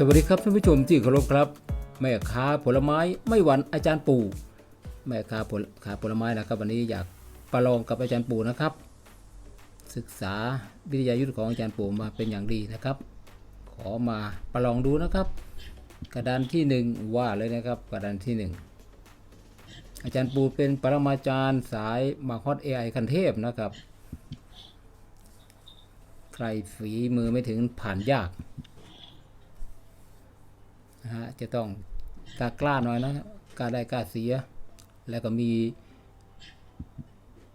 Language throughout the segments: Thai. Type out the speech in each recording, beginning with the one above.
สวัสดีครับท่านผู้ชมที่เคารพครับ แม่ค้าผลไม้ไม่หวั่นอาจารย์ปู่แม่ค้าผลค้าผลไม้นะครับ วันนี้อยากประลองกับอาจารย์ปู่นะครับ ศึกษาวิทยายุทธของอาจารย์ปู่มาเป็นอย่างดีนะครับ ขอมาประลองดูนะครับ กระดานที่หนึ่งว่าเลยนะครับ กระดานที่หนึ่งอาจารย์ปู่เป็นปรมาจารย์สายมาฮอตเอไอคันเทพนะครับ ใครฝีมือไม่ถึงผ่านยาก นะฮะจะต้องกล้ากล้าหน่อยนะกล้าได้กล้าเสีย แล้วก็มี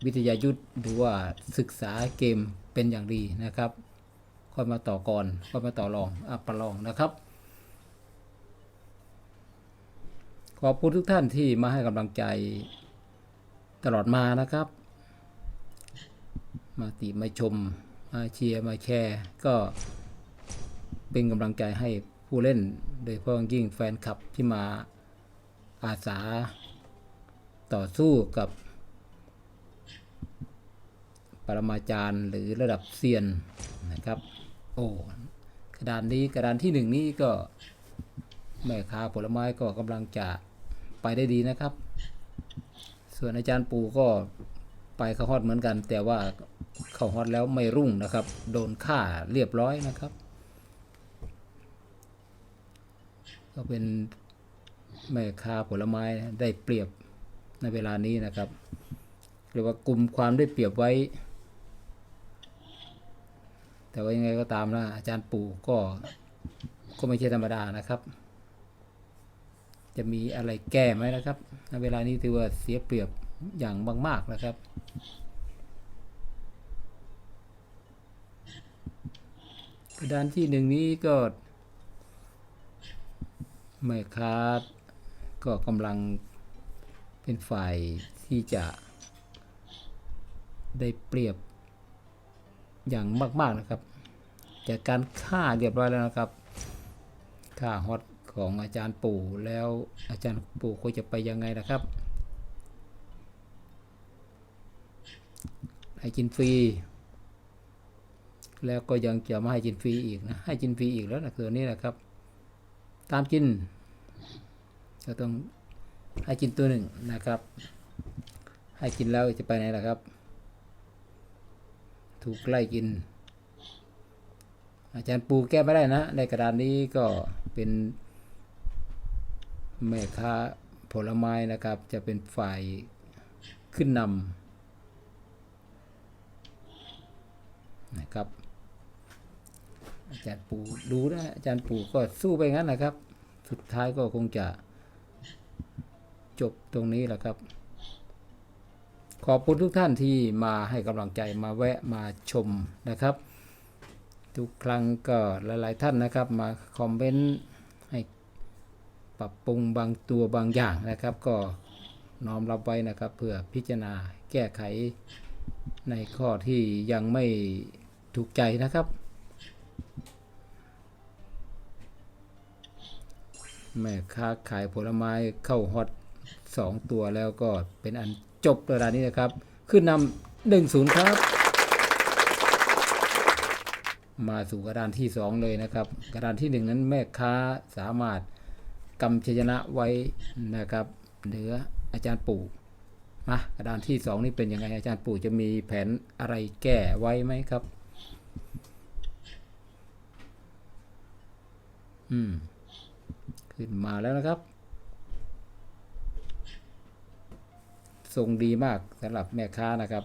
วิทยายุทธ์หรือว่าศึกษาเกมเป็นอย่างดีนะครับค่อยมาต่อก่อนค่อยมาต่อรองอะประลองนะครับ ขอบคุณทุกท่านที่มาให้กำลังใจตลอดมานะครับ มาติมาชม มาเชียร์ มาแชร์ ก็เป็นกำลังใจให้ ผู้เล่น โดยเฉพาะยิ่งแฟนคลับที่มาอาสาต่อสู้กับ ปรมาจารย์หรือระดับเซียนนะครับ โอ้กระดานนี้กระดานที่หนึ่งนี้ก็แม่ค้าผลไม้ก็กำลังจะไปได้ดีนะครับ ส่วนอาจารย์ปูก็ไปเข้าฮอตเหมือนกัน แต่ว่าเข้าฮอตแล้วไม่รุ่งนะครับ โดนฆ่าเรียบร้อยนะครับ ก็เป็นแม่ค้าผลไม้ได้เปรียบในเวลานี้นะครับเรียกว่ากลุ่มความได้เปรียบไว้ แต่ว่ายังไงก็ตามนะอาจารย์ปู่ก็ก็ไม่ใช่ธรรมดานะครับ จะมีอะไรแก้ไหมนะครับในเวลานี้ถือว่าเสียเปรียบอย่างมากๆนะครับกระดานที่หนึ่งนี้ก็ แม่ค้าก็กำลังเป็นฝ่ายที่จะได้เปรียบอย่างมาก ๆ นะครับ จากการฆ่าเรียบร้อยแล้วนะครับฆ่าฮอตของอาจารย์ปู่แล้วอาจารย์ปู่ควรจะไปยังไงนะครับให้กินฟรีแล้วก็ยังจะม่ให้กินฟรีอีกนะให้กินฟรีอีกแล้วนะคือนี้นะครับ ตามกิน ก็ต้องให้กินตัวหนึ่งนะครับ ให้กินแล้วจะไปไหนล่ะครับ ถูกไล่กิน อาจารย์ปูแก้ไม่ได้นะ ในกระดานนี้ก็เป็นแม่ค้าผลไม้นะครับ จะเป็นฝ่ายขึ้นนำนะครับ อาจารย์ปู่ดูนะอาจารย์ปู่ก็สู้ไปงั้นนะครับ สุดท้ายก็คงจะจบตรงนี้แหละครับ ขอบคุณทุกท่านที่มาให้กำลังใจมาแวะมาชมนะครับ ทุกครั้งก็หลายๆท่านนะครับ มาคอมเมนต์ให้ปรับปรุงบางตัวบางอย่างนะครับ ก็น้อมรับไว้นะครับ เพื่อพิจารณาแก้ไขในข้อที่ยังไม่ถูกใจนะครับ แม่ค้าขายผลไม้เข้าฮอตสองตัวแล้วก็เป็นอันจบระดับนี้นะครับ ขึ้นนำหนึ่งศูนย์ครับ มาสู่กระดานที่สองเลยนะครับ กระดานที่หนึ่งนั้นแม่ค้าสามารถกำชัยชนะไว้นะครับเหนืออาจารย์ปู่มากระดานที่สองนี่เป็นยังไงอาจารย์ปู่จะมีแผนอะไรแก้ไว้ไหมครับ อืม ขึ้นมาแล้วนะครับ ทรงดีมากสำหรับแม่ค้านะครับ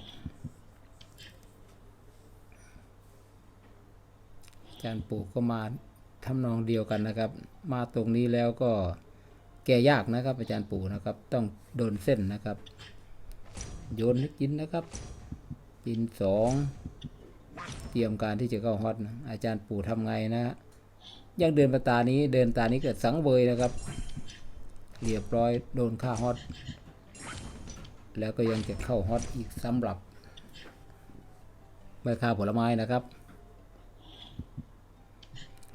อาจารย์ปู่ก็มาทำนองเดียวกันนะครับ มาตรงนี้แล้วก็แก้ยากนะครับ อาจารย์ปู่นะครับ ต้องโดนเส้นนะครับ โยนให้กินนะครับ กินสองเตรียมการที่จะเข้าฮอตนะอาจารย์ปู่ทำไงนะฮะ ยังเดินมาตานี้เดินตานี้เกิดสังเวยนะครับ เรียบร้อยโดนฆ่าฮอตแล้วก็ยังจะเข้าฮอตอีกสำหรับแม่ค้าผลไม้นะครับ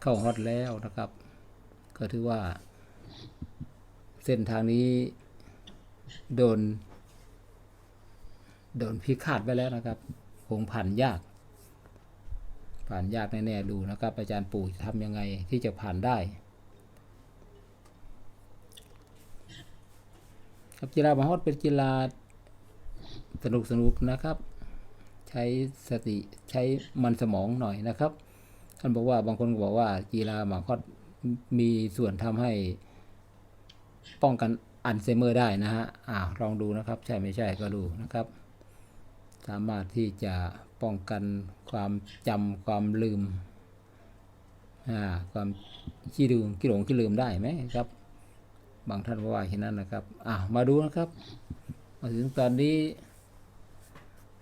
เข้าฮอตแล้วนะครับ ก็ถือว่า เส้นทางนี้โดน โดนพิฆาตไปแล้วนะครับ คงผ่านยาก ผ่านยากแน่ๆดูนะครับ อาจารย์ปู่จะทำยังไงที่จะผ่านได้ ครับกีฬาบาฮอดเป็นกีฬาสนุกสนุกนะครับ ใช้สติใช้มันสมองหน่อยนะครับ ท่านบอกว่าบางคนบอกว่ากีฬาหมาฮอดมีส่วนทำให้ป้องกันอัลไซเมอร์ได้นะฮะอ้าลองดูนะครับ ใช่ไม่ใช่ก็ดูนะครับ สามารถที่จะป้องกันความจำความลืมความขี้ลืมขี้หลงขี้ลืมได้ไหมครับ บางท่านว่าเช่นนั้นนะครับอ่ามาดูนะครับ มาถึงตอนนี้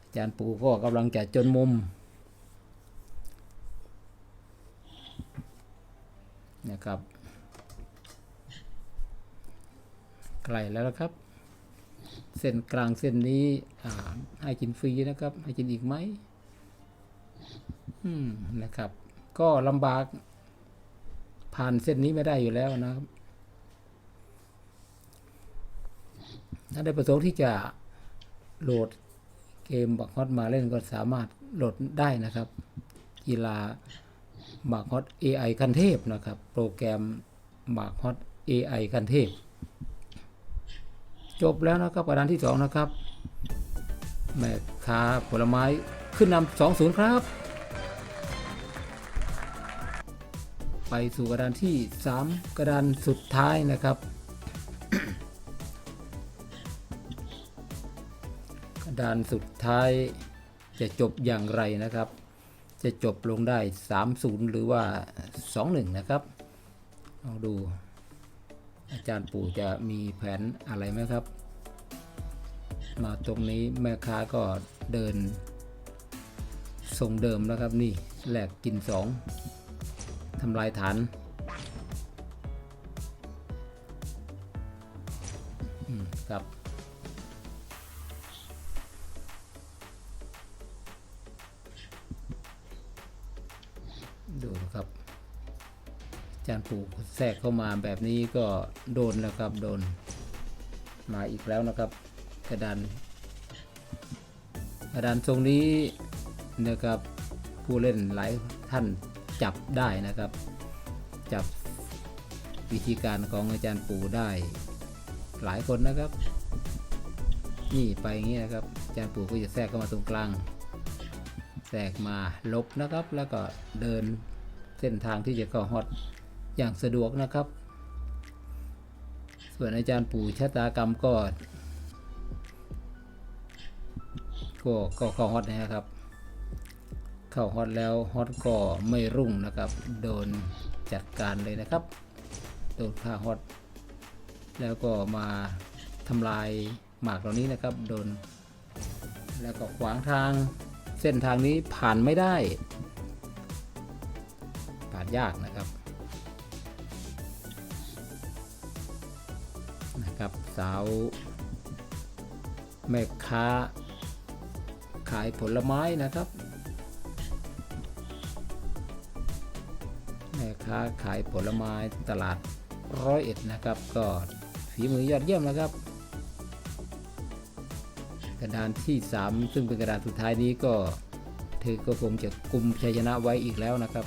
อาจารย์ปู่ก็กำลังจะจนมุมนะครับ ไกลแล้วนะครับ เส้นกลางเส้นนี้ให้กินฟรีนะครับ ให้กินอีกไหมอืมนะครับ ก็ลำบาก ผ่านเส้นนี้ไม่ได้อยู่แล้วนะครับ ถ้าได้ประสงค์ที่จะโหลดเกมบักฮอตมาเล่นก็สามารถโหลดได้นะครับ กีฬาบักฮอต AI คันเทพนะครับ โปรแกรมบักฮอต AI คันเทพ จบแล้วนะครับประดานที่ 2 นะครับ แม่ค้าผลไม้ขึ้นนำสองศูนย์ครับ ไปสู่กระดานที่ 3 กระดานสุดท้ายนะครับ กระดานสุดท้ายจะจบอย่างไรนะครับ จะจบลงได้ 3-0 หรือว่า 2-1 นะครับลองดู อาจารย์ปู่จะมีแผนอะไรไหมครับ มาตรงนี้แม่ค้าก็เดินทรงเดิมนะครับนี่แหลกกิน2ทำลายฐานอืมครับดูนะครับ จารย์ปู่แทรกเข้ามาแบบนี้ก็โดนแล้วครับโดน มาอีกแล้วนะครับ กระดานกระดานทรงนี้นะครับผู้เล่นหลายท่านจับได้นะครับ จับวิธีการของอาจารย์ปู่ได้ หลายคนนะครับ นี่ไปอย่างนี้นะครับ อาจารย์ปู่ก็จะแทรกเข้ามาตรงกลางแทรกมาลบนะครับ แล้วก็เดินเส้นทางที่จะเข้าฮอต อย่างสะดวกนะครับ ส่วนอาจารย์ปู่ชะตากรรมก็ก็ก็เข้าฮอตนะครับ เข้าฮอตแล้วฮอตก็ไม่รุ่งนะครับ โดนจัดการเลยนะครับ โดนฆ่าฮอตแล้วก็มาทำลายหมากเหล่านี้นะครับ โดน แล้วก็ขวางทางเส้นทางนี้ผ่านไม่ได้ ผ่านยากนะครับ นะครับ สาวแม่ค้าขายผลไม้นะครับแม่ค้าขายผลไม้ตลาดร้อยเอ็ดนะครับ ก็ฝีมือยอดเยี่ยมนะครับ กระดานที่ 3 ซึ่งเป็นกระดานสุดท้ายนี้ก็เธอก็คงจะกุมชัยชนะไว้อีกแล้วนะครับ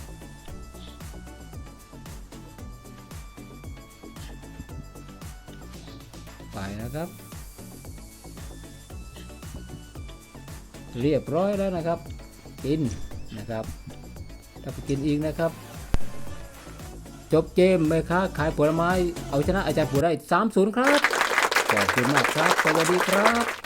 นะครับ เรียบร้อยแล้วนะครับ กินนะครับ ถ้าไปกินอีกนะครับ จบเกมไหมค้าขายผลไม้ เอาชนะอาจารย์ผู้ได้3-0ครับ ขอบคุณมากครับ สวัสดีครับ